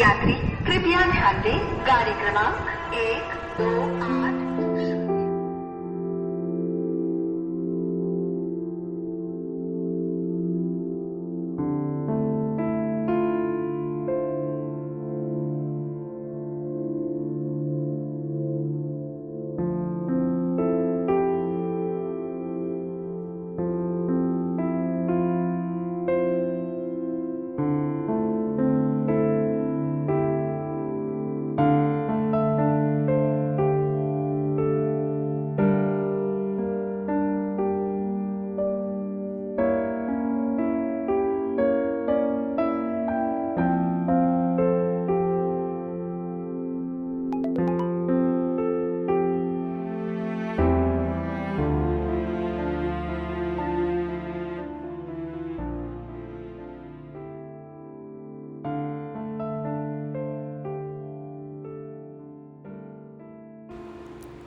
यात्री कृपया ध्यान दें गाड़ी क्रमांक एक दो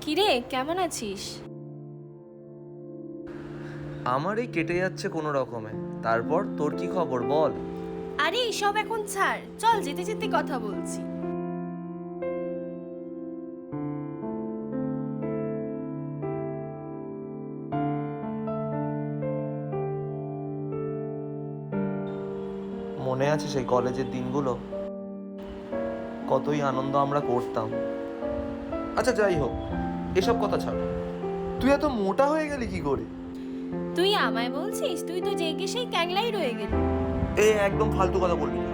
কিরে কেমন আছিস? আমার এই কেটে যাচ্ছে কোনো রকমে। তারপর তোর কি খবর বল? আরে এসব এখন ছাড়। চল যেতে যেতে কথা বলছি। মনে আছে সেই কলেজের দিনগুলো? কতই আনন্দ আমরা করতাম। আচ্ছা যাই হোক এসব কথা ছাড়। তুই এত মোটা হয়ে গেলি কি করে? তুই আমায় বলছিস তুই তো জেগে সেই ক্যাংলাই রয়ে গেলি। এ একদম ফালতু কথা বলবি না।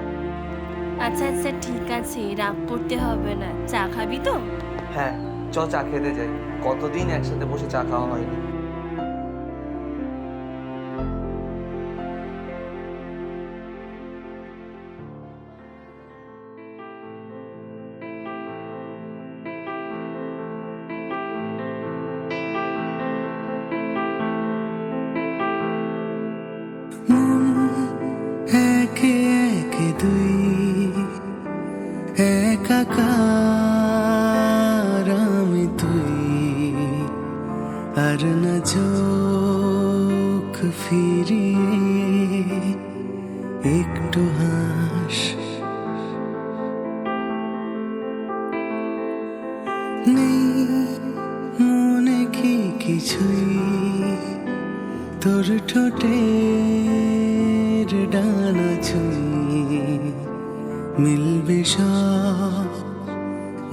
আচ্ছা আচ্ছা ঠিক আছে রাগ করতে হবে না। চা খাবি তো? হ্যাঁ চ চা খেতে যাই। কতদিন একসাথে বসে চা খাওয়া হয়নি? দুই একাকার আমি তুই। আর না চোখ ফিরিয়ে একটু হাস। নেই মনে কি কিছুই? তোর ঠোঁটের ডানা ছুঁয়ে মিলবে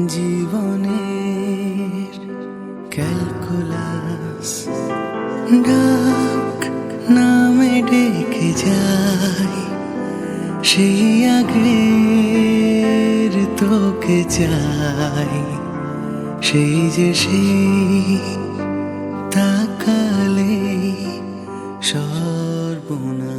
জীবনের ক্যালকুলাস। ডাক নামে ডেকে যাই সেই আগের তোকে চাই। সেই যে সেই সর্বনা